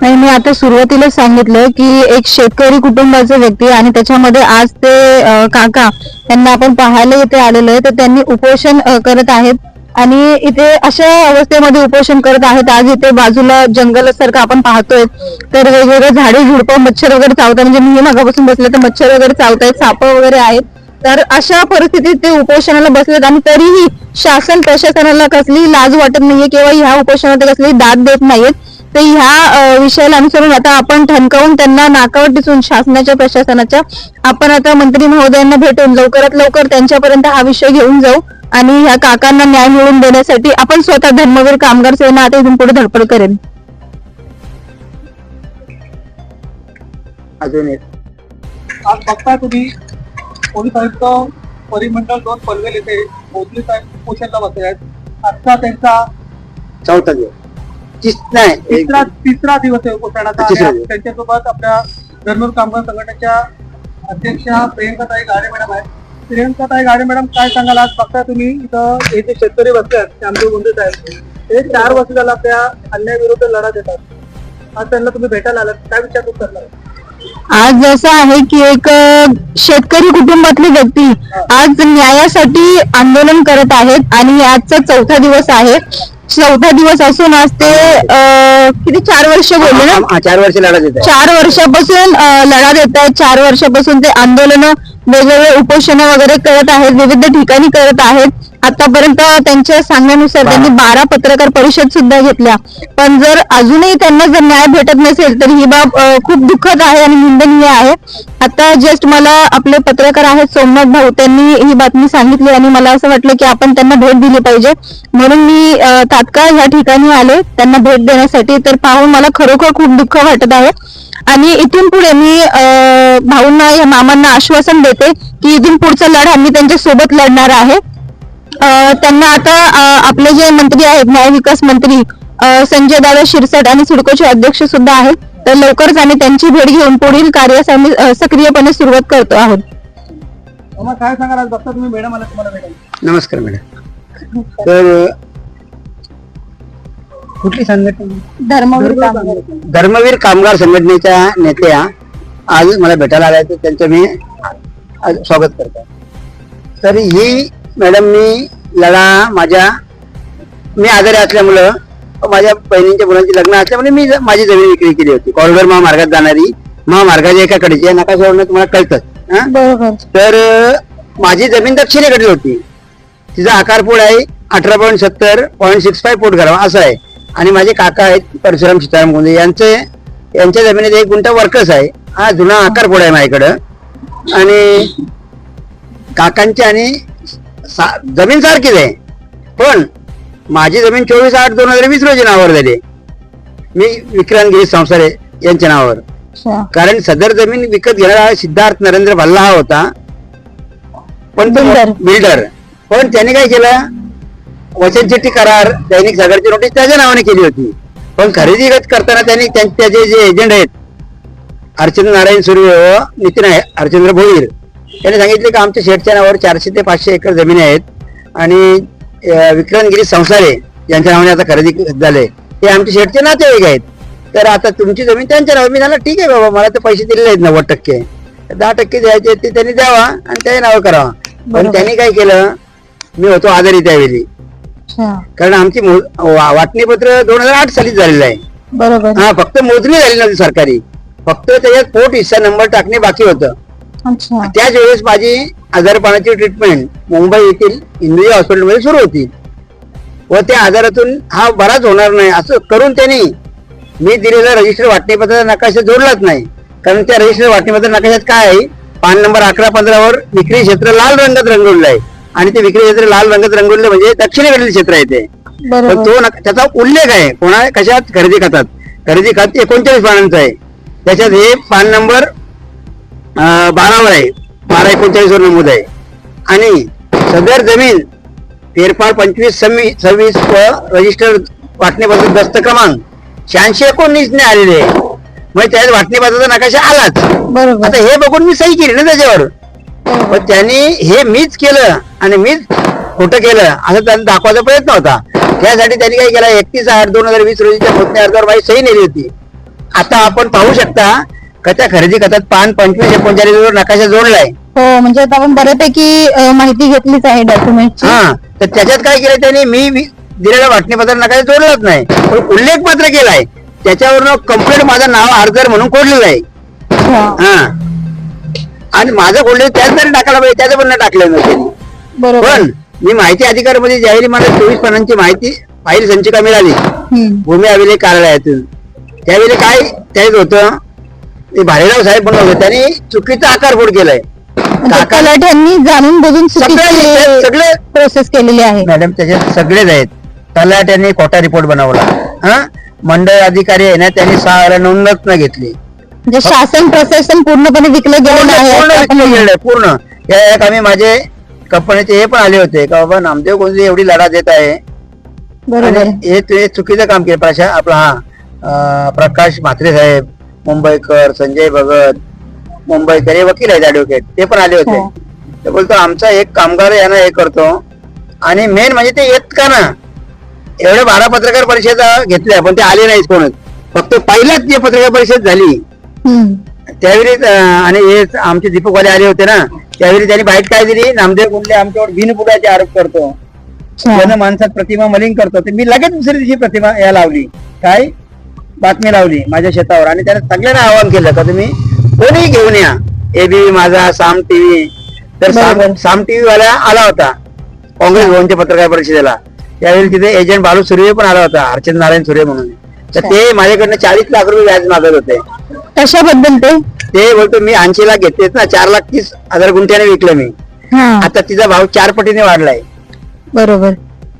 नाही मी आता सुरुवातीला सांगितलं की एक शेतकरी कुटुंबाचा व्यक्ती आणि त्याच्यामध्ये आज ते काका यांना आपण पाहायला इथे आलेलो आहे तर त्यांनी उपोषण करत आहेत. आणि इथे अशा अवस्थेमध्ये उपोषण करत आहेत. आज इथे बाजूला जंगल सारखं आपण पाहतोय. तर वेगवेगळे झाडे झुडपं मच्छर वगैरे चावतात. म्हणजे मी मागापासून बसले तर मच्छर वगैरे चावतायत साप वगैरे आहेत. तर अशा परिस्थितीत ते उपोषणाला बसलेत आणि तरीही शासन प्रशासनाला कसली लाज वाटत नाहीये किंवा ह्या उपोषणात कसली दाद देत नाहीयेत. तर ह्या विषयाला अनुसरून आता आपण ठणकावून त्यांना नाकावर दिसून शासनाच्या प्रशासनाच्या आपण आता मंत्री महोदयांना भेटून लवकरात लवकर त्यांच्यापर्यंत हा विषय घेऊन जाऊ आणि ह्या काकांना न्याय मिळवून देण्यासाठी आपण स्वतः धर्मवीर कामगार सेना आता इथून पुढे धडपड करेन. अजून एक. आज बघताय तुम्ही पोलीस आयुक्त परिमंडळ दोन पनवेल येथे मोदली साहेब उपोषणला बसले आहेत. आजचा त्यांचा चौथा दिवस. तीस नाही तिसरा तिसरा दिवस आहे उपोषणाचा. तिसरा आणि दिवस. त्यांच्यासोबत आपल्या धर्मूर कामगार संघटनेच्या अध्यक्षा प्रियंकाताई गाडे मॅडम आहेत. प्रियंकाताई गाडे मॅडम काय सांगाल? आज बघता तुम्ही इथं हे जे शेतकरी बसले आहेत आमचे गुंडे साहेब हे चार वर्ष झाला त्या अन्यायाविरुद्ध लढा देतात. आज त्यांना तुम्ही भेटायला आलात. काय विचार करणार? आज असं आहे की एक शेतकरी कुटुंबातली व्यक्ती आज न्यायासाठी आंदोलन करत आहेत आणि आजचा चौथा दिवस आहे. चौथा दिवस असून आज ते अ, किती चार वर्ष बोलले ना? हा, चार वर्ष लढा देत आहे. चार वर्षापासून अ, लढा देत आहेत चार वर्षापासून ते आंदोलन वेगवेगळे उपोषण वगैरे करत आहेत विविध ठिकाणी करत आहेत. आतापर्यंत त्यांच्या सांगण्यानुसार त्यांनी बारा पत्रकार परिषद सुद्धा घेतल्या. पण जर अजूनही त्यांना जर न्याय भेटत नसेल तर ही बाब खूप दुःखद आहे आणि निंदनीय आहे. आता जस्ट मला आपले पत्रकार आहेत सोमनाथ भाऊ त्यांनी ही बातमी सांगितली आणि मला असं वाटलं की आपण त्यांना भेट दिली पाहिजे. म्हणून मी तात्काळ या ठिकाणी आले त्यांना भेट देण्यासाठी. तर पाहून मला खरोखर खूप दुःख वाटत आहे. आणि इथून पुढे मी भाऊंना या मामांना आश्वासन देते की इथून पुढचा लढा मी त्यांच्यासोबत लढणार आहे. त्यांना आता आपले जे मंत्री आहेत न्याय विकास मंत्री संजय दादा शिरसाट आणि सिडकोचे अध्यक्ष सुद्धा आहेत तर लवकरच आम्ही त्यांची भेट घेऊन पुढील कार्यास आम्ही सक्रियपणे सुरुवात करतो आहोत. काय सांगाल? आज बघता तुम्ही मॅडम आला तुम्हाला भेटायला नमस्कार मॅडम. तर कुठली संघटना? धर्मवीर धर्मवीर कामगार. संघटनेच्या नेत्या आज मला भेटायला आल्या तर त्यांचं मी स्वागत करतो. तर ही मॅडम मी लढा माझ्या मी आजारी असल्यामुळं माझ्या बहिणींच्या मुलांची लग्न असल्यामुळे मी माझी जमीन विक्री केली होती. कॉरिडॉर महामार्गात जाणारी महामार्गाच्या एका कडेची नकाशावरून तुम्हाला कळतं. हा? बरोबर. तर माझी जमीन दक्षिणेकडे होती. तिचा आकार पोड आहे अठरा पॉईंट सत्तर पॉईंट सिक्स फाय फूट घरावा असं आहे. आणि माझे काका आहेत परशुराम सीताराम गोंदे यांचे यांच्या जमिनीत एक गुंठा वर्कर्स आहे. हा जुना आकार पोड आहे माझ्याकडं. आणि काकांची आणि सा- जमीन सारखीच आहे. पण माझी जमीन चोवीस आठ दोन हजार वीस रोजी नावावर झाली. मी विक्रांत गिरीश संसारे यांच्या नावावर. कारण सदर जमीन विकत घेणारा सिद्धार्थ नरेंद्र भल्ला हा होता. पण तो. बिल्डर. पण त्याने काय केलं? वचन चिठ्ठी करार दैनिक सागरची नोटीस त्याच्या नावाने केली होती. पण खरेदी करताना त्यांनी त्यां- त्याचे जे एजंट आहेत अर्चंद्र नारायण सूर्य व नितीन आहे अर्चंद्र भोईर त्यांनी सांगितले की आमच्या शेठच्या नावावर चारशे ते पाचशे एकर जमिनी आहेत. आणि गिरीश संसारे यांच्या नावाने आता खरेदी झाले. ते आमचे शेठचे नातेवाईक आहेत. तर आता तुमची जमीन त्यांच्या नावावर. मी झाला ठीक आहे बाबा मला तर पैसे दिलेले आहेत नव्वद टक्के. दहा टक्के द्यायचे ते त्यांनी द्यावा आणि त्याच्या नावावर करावा. पण. त्यांनी काय केलं? मी होतो आजारी त्यावेळी. कारण आमची वाटणीपत्र दोन हजार आठ सालीच झालेलं आहे. बरोबर. हा फक्त मोजणी झाली नव्हती सरकारी. फक्त त्याच्यात पोट हिस्सा नंबर टाकणे बाकी होतं. त्याच वेळेस माझी आजारपणाची ट्रीटमेंट मुंबई येथील इंदुजा हॉस्पिटलमध्ये सुरू होती. व त्या आजारातून हा बराच होणार नाही असं करून त्यांनी मी दिलेला रजिस्टर वाटणीपत्राचा नकाशा जोडलाच नाही. कारण त्या रजिस्टर वाटणीपत्र नकाशात काय आहे? पान नंबर अकरा पंधरावर विक्री क्षेत्र लाल रंगात रंगवलेलं आहे. आणि ते विक्री क्षेत्र लाल रंगात रंगवलेलं म्हणजे दक्षिणेकडील क्षेत्र आहे ते. पण तो त्याचा उल्लेख आहे. कोणा कशात? खरेदी खातात. खरेदी खात एकोणचाळीस पानांचं आहे. त्याच्यात हे पान नंबर बारावर आहे. बारा एकोणचाळीस वर नमूद आहे. आणि सदर जमीन फेरफार पंचवीस सव्वीस सव्वीस व रजिस्टर वाटणीपत्र दस्त क्रमांक शहाऐंशी एकोणीस ने आलेले आहे. मग त्यात वाटणीपत्राचा नकाशा आलाच. बरोबर. आता हे बघून मी सही केली ना त्याच्यावर. पण त्यांनी हे मीच केलं आणि मीच खोटं केलं असं त्यांना दाखवायचा प्रयत्न होता. त्यासाठी त्यांनी काय केलं? एकतीस आठ दोन हजार वीस रोजीच्या मोठ्या अर्जावर माझी सही नेली होती. आता आपण पाहू शकता का त्या खरेदी खतात पान पंचवीस एकोणचाळीस वर नकाशा जोडलाय. हो म्हणजे आता आपण बऱ्यापैकी अ, माहिती घेतलीच आहे डॉक्युमेंटची हा तर त्याच्यात काय केलं त्यांनी? मी दिलेल्या वाटणीपत्र नकाशा जोडलाच नाही. पण उल्लेख मात्र केलाय. त्याच्यावरनं कंप्लीट माझं नाव अर्जर म्हणून कोडलेलं आहे. हा. आणि माझं कोडले त्याच तरी टाकायला पाहिजे त्याचं पण नाही टाकलं नाही त्यांनी. बरोबर. पण मी माहिती अधिकारामध्ये ज्यावेळी मला चोवीस पानांची माहिती फाईल संचिका मिळाली. हम्म. भूमी अभिलेख कार्यालयातून. त्यावेळी काय त्याच होतं ते भालेराव साहेब पण होते त्यांनी चुकीचा आकारफोड केलाय. म्हणजे काका- तलाठ्यांनी जाणून बुजून सगळे सगळे प्रोसेस केलेली आहे मॅडम त्याच्यात सगळेच आहेत. तलाट्याने खोटा रिपोर्ट बनवला. हा? मंडळ अधिकारी आहे ना त्यांनी सहा वेळा नोंदच न घेतली. म्हणजे शासन प्रशासन पूर्णपणे विकलं गेलेलं आहे पूर्ण असं आपण विकलं म्हणू. गेलंय, पूर्ण. या एक आम्ही माझे कंपनीचे हे पण आले होते का बाबा नामदेव कोणती एवढी लढा देत आहे. बरोबर. आणि हे ते चुकीचं काम केलं प्रशा आपला हा अं, प्रकाश म्हात्रे साहेब. मुंबईकर संजय भगत मुंबईकर हे वकील आहेत ऍडव्होकेट ते पण आले होते. हो. ते बोलतो आमचा एक कामगार यानं हे करतो. आणि मेन म्हणजे ते येत का ना? एवढे बारा पत्रकार परिषदा घेतल्या पण ते आले नाहीत कोणच. फक्त पहिल्याच जी पत्रकार परिषद झाली हम्म. त्यावेळी अं, आणि हे आमचे दीपकवाले आले होते ना त्यावेळी त्यांनी बाईट काय दिली? नामदेव कुंडले आमच्यावर बिनपुराचे आरोप करतो. अच्छा. जन माणसात प्रतिमा मलिन करतो. तर मी लगेच दुसऱ्या दिवशी प्रतिमा या लावली. काय? बातमी लावली माझ्या शेतावर आणि त्याने सगळ्यांना आवाहन केलं का तुम्ही कोणीही घेऊन या. एबी माझा साम टीव्ही तर साम टीव्ही वाला आला होता. काँग्रेस भवनच्या पत्रकार परिषदेला. त्यावेळी तिथे एजंट बालू सूर्य पण आला होता हरचंद नारायण सूर्य म्हणून. तर ते माझ्याकडनं चाळीस लाख रुपये व्याज मागत होते. कशाबद्दल ते? ते बोलतो मी ऐंशी लाख घेतलेत ना चार लाख तीस हजार गुंठ्याने विकलं मी. आता तिचा भाव चार पटीने वाढलाय. बरोबर.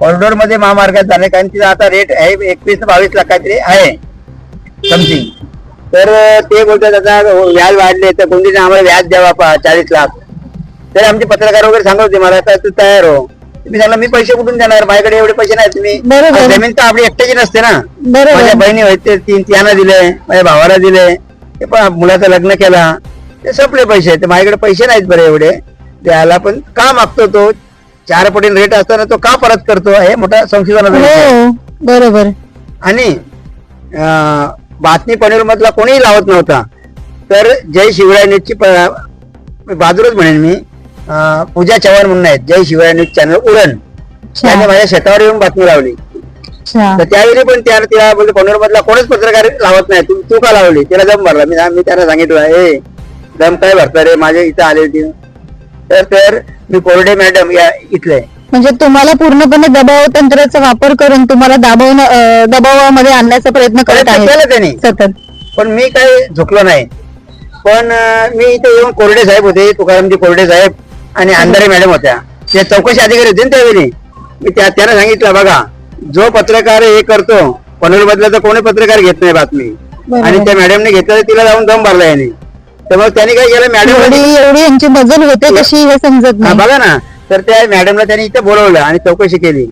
कॉरिडोरमध्ये महामार्गात झाले कारण तिचा आता रेट आहे एकवीस बावीस लाख काहीतरी आहे. समथिंग. तर ते बोलतात आता व्याज वाढले तर कोणतीने आम्हाला व्याज द्यावा चाळीस लाख. तर आमचे पत्रकार वगैरे सांगत होते मला आता तू तयार हो. मी सांगला मी पैसे कुठून देणार? माझ्याकडे एवढे पैसे नाही तुम्ही. जमीन तर आपली एकट्याची नसते ना. माझ्या बहिणी होते तीन त्यांना दिले माझ्या भावाला दिले ते पण मुलाचं लग्न केला ते संपले पैसे ते माझ्याकडे पैसे नाहीत बरे एवढे. द्यायला पण का मागतो तो? चार पटीने रेट असताना तो का परत करतो? हे मोठा संशोधनाचा आहे. हो बरोबर. आणि बातमी पनवेल मधला कोणीही लावत नव्हता. तर जय शिवराय न्यूजची बहादूरच म्हणेन मी. पूजा चव्हाण म्हणून आहेत. जय शिवराय न्यूज चॅनल उरण त्याने माझ्या शेतावर येऊन बातमी लावली. तर त्यावेळी पण त्या तिला बोलतो पनवेल मधला कोणच पत्रकार लावत नाही. तू तू का लावली? तिला दम भरला. मी मी त्यांना सांगितलं ए दम काय भरता रे? माझ्या इथं आले होती तर तर मी कोरडे मॅडम या इथले. म्हणजे तुम्हाला पूर्णपणे दबाव तंत्राचा वापर करून तुम्हाला दाबवणं अं, दबावामध्ये आणण्याचा प्रयत्न करत प्रयत्न केला आहे त्यांनी. सतत. पण मी काही झुकलो नाही. पण अं, मी इथे येऊन कोरडे साहेब होते तुकारामजी कोरडे साहेब आणि अंधारे मॅडम होत्या. त्या चौकशी अधिकारी होते ना त्यावेळी. मी त्या त्यांना सांगितलं बघा जो पत्रकार हे करतो पनवेल मधला तर कोणी पत्रकार घेत नाही बातमी. बरोबर. आणि त्या मॅडमने घेतलं तर तिला जाऊन दम भरला याने. तर मग त्यांनी काय केलं एवढी मॅडम एवढी यांची मजल होते कशी हे समजत नाही. बघा ना. तर त्या मॅडमला त्यांनी इथे बोलवलं आणि चौकशी केली.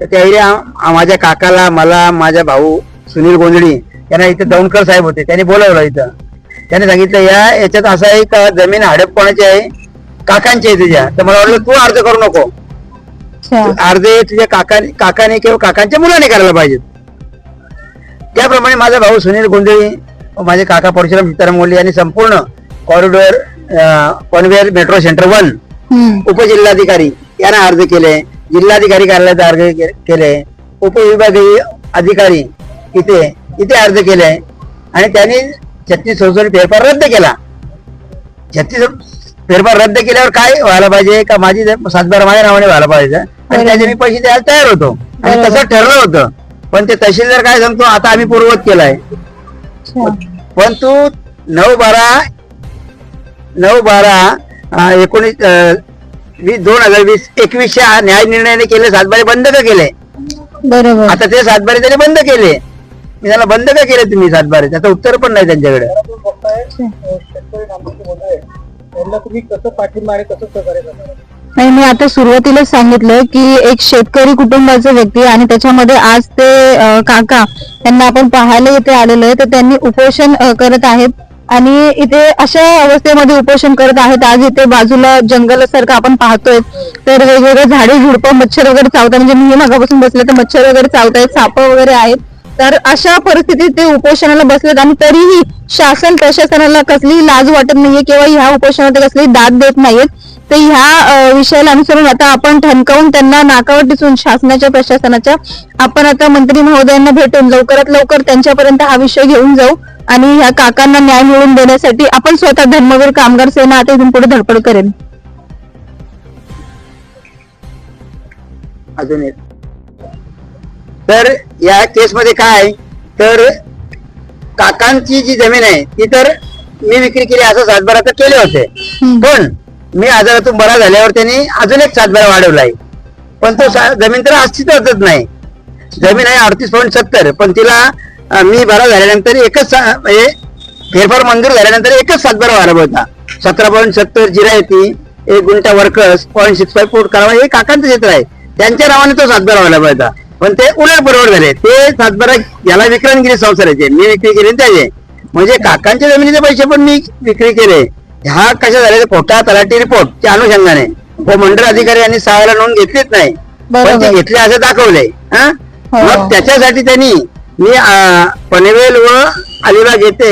तर त्यावेळी माझ्या काकाला मला माझा भाऊ सुनील गोंधळी यांना इथे दौंडकर साहेब होते. त्यांनी बोलवलं इथं. त्याने सांगितलं या याच्यात असं आहे का जमीन हडप कोणाची आहे? काकांची आहे तुझ्या. तर मला वाटलं तू अर्ज करू नको. अर्ज हे तुझ्या काकाने काकाने किंवा काकांच्या मुलाने करायला पाहिजेत. त्याप्रमाणे माझा भाऊ सुनील गोंधळी माझे काका परशुराम सीताराम मोल्ले यांनी संपूर्ण corridor Panvel metro centre one. उपजिल्हाधिकारी यांना अर्ज केले. जिल्हाधिकारी कार्यालयात अर्ज केले. उपविभागीय अधिकारी इथे इथे अर्ज केले. आणि त्यांनी छत्तीस चौसष्ट फेरफार रद्द केला. छत्तीस फेरफार रद्द केल्यावर काय व्हायला पाहिजे? का माझी सातबारा माझ्या नावाने व्हायला पाहिजे? आणि. त्याचे मी पैसे द्यायला तयार होतो. आणि. तसं ठरलं होतं. पण ते तहसीलदार काय सांगतो आता आम्ही पूर्वत केलाय. पण तू नऊ बारा नऊ बारा एकोणीस वीस दोन हजार वीस एकवीसच्या न्याय निर्णयाने केले सातबारे बंद का केले? बरोबर. आता ते सातबारे त्यांनी बंद केले. मी त्याला बंद का केले तुम्ही सातबारे? त्याचं उत्तर पण नाही त्यांच्याकडे. नाही मी आता सुरुवातीलाच सांगितलं की एक शेतकरी कुटुंबाचे व्यक्ती आणि त्याच्यामध्ये आज ते काका त्यांना आपण पाहायला इथे आलेलो आहे तर त्यांनी उपोषण करत आहेत. आणि इथे अशा अवस्थेमध्ये उपोषण करत आहेत. आज इथे बाजूला जंगल सारखं आपण पाहतोय. तर वेगवेगळे झाडे झुडपं मच्छर वगैरे चावतात म्हणजे मी मागापासून बसले तर मच्छर वगैरे चावतायत साप वगैरे आहेत. तर अशा परिस्थितीत ते उपोषणाला बसलेत आणि तरीही शासन प्रशासनाला कसलीही लाज वाटत नाहीये किंवा ह्या उपोषणात कसलीही दाद देत नाहीयेत. तर ह्या विषयाला अनुसरून आता आपण ठणकावून त्यांना नाकावर टिचून शासनाच्या प्रशासनाच्या आपण आता मंत्री महोदयांना भेटून लवकरात लवकर त्यांच्यापर्यंत हा विषय घेऊन जाऊ आणि ह्या काकांना न्याय मिळवून देण्यासाठी आपण स्वतः धर्मवीर कामगार सेना आता इथून पुढे धडपड करेल अजून एक तर या केस मध्ये काय? तर काकांची जी जमीन आहे ती तर मी विक्री केली असं सातबारा तर केले होते. पण मी आजारातून बरा झाल्यावर त्यांनी अजून एक सातबारा वाढवलाय. पण तो जमीन तर अस्तित्वातच नाही. जमीन आहे अडतीस पॉईंट सत्तर पण तिला मी बरा झाल्यानंतर एकच म्हणजे फेरफार मंजूर झाल्यानंतर एकच सातबारा वाढव होता. सतरा पॉईंट सत्तर जिरायती एक guntha workers point six five foot करावा हे काकांचं क्षेत्र आहे. त्यांच्या नावाने तो सातबारा वाढव होता. पण ते उलट बरोबर झाले. ते सातबारा याला विक्रमगिरी संसाराचे मी विक्री केली त्याचे. म्हणजे काकांच्या जमिनीचे पैसे पण मी विक्री केले. ह्या कशा झाले खोटा तलाठी रिपोर्टच्या अनुषंगाने. व मंडळ अधिकारी यांनी सहायला नोंद घेतलीच नाही. पण ते. घेतले असं दाखवलंय हा? मग त्याच्यासाठी त्यांनी मी पनवेल व अलिबाग येथे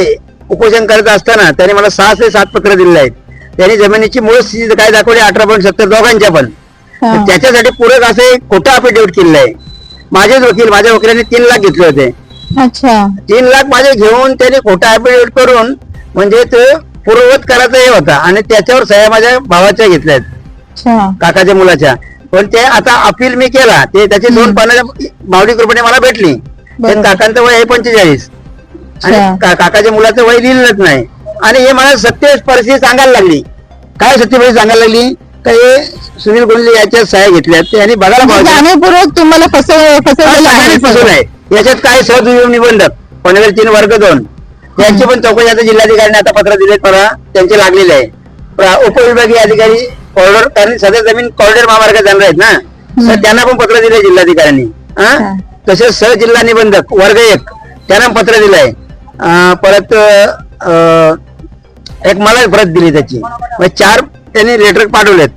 उपोषण करत असताना त्यांनी मला सहा ते सात पत्र दिलेले आहेत. त्यांनी जमिनीची मूळ स्थिती काय दाखवली? अठरा पॉईंट सत्तर दोघांच्या पण. त्याच्यासाठी पूरक असे खोटं अफिडेव्हिट केलेलं आहे. माझेच वकील माझ्या वकिलांनी तीन लाख घेतले होते. तीन लाख माझे घेऊन त्यांनी खोटा अफिडेव्हिट करून म्हणजे ते पूर्ववत करायचा हे होता आणि त्याच्यावर सह्या माझ्या भावाच्या घेतल्या अच्छा. काकाच्या मुलाच्या. पण ते आता अपील मी केला ते त्याची दोन पानं मावडी कृपणे मला भेटली. ते. काकांचं वय आहे पंचेचाळीस. आणि काकाच्या मुलाचं वय लिहिलंच नाही. आणि हे मला सत्य परिस्थिती सांगायला लागली. काय सत्य परिस्थिती सांगायला लागली? का हे सुनील गोंडले याच्या सह्या घेतल्या ते यांनी बघायला म्हणजे जाणीवपूर्वक तुम्हाला फसव फसवलेलं आहे. याच्यात काय सहदुयोग निबंधक? पनवेल तीन वर्ग दोन? यांची पण चौकशी आता जिल्हाधिकाऱ्यांनी आता पत्र दिले मला त्यांचे लागलेले आहे. उपविभागीय अधिकारी कॉरिडॉर कारण सध्या जमीन कॉरिडॉर महामार्ग जाणार आहेत ना. तर त्यांना पण पत्र दिले जिल्हाधिकाऱ्यांनी. तसेच सहजिल्हा निबंधक वर्ग एक त्यांना पण पत्र दिलंय. परत एक मला प्रत दिली त्याची. चार त्यांनी लेटर पाठवलेत.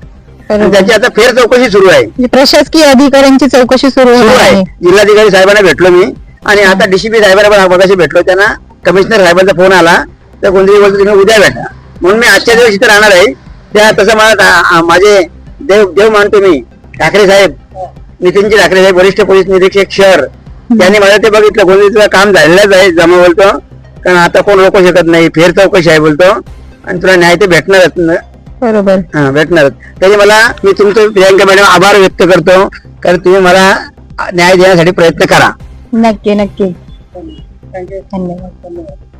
त्याची आता फेर चौकशी सुरू आहे. म्हणजे प्रशासकीय अधिकाऱ्यांची चौकशी सुरू आहे. आहे. जिल्हाधिकारी साहेबांना भेटलो मी. आणि आता डीसीपी साहेबांना पण मगाशी भेटलो त्यांना. कमिशनर साहेबांचा फोन आला तर कोणतरी बोलतो तुम्ही उद्या भेटा. म्हणून मी आजच्या दिवस इथे राहणार आहे. त्या तसं मला माझे देव देव मानतो मी. ठाकरे साहेब नितीनजी ठाकरे साहेब वरिष्ठ पोलीस निरीक्षक शहर त्यांनी मला ते बघितलं. कोणतरी तुला काम झालेलंच आहे जमा बोलतो. कारण आता कोण रोखू शकत नाही फेर चौकशी आहे बोलतो. आणि तुला न्याय ते भेटणारच बरोबर. हा भेटणार तरी मला मी तुमचं प्रियांका मॅडम आभार व्यक्त करतो. कारण तुम्ही मला न्याय देण्यासाठी प्रयत्न करा. नक्की नक्की. 感觉看你好像没有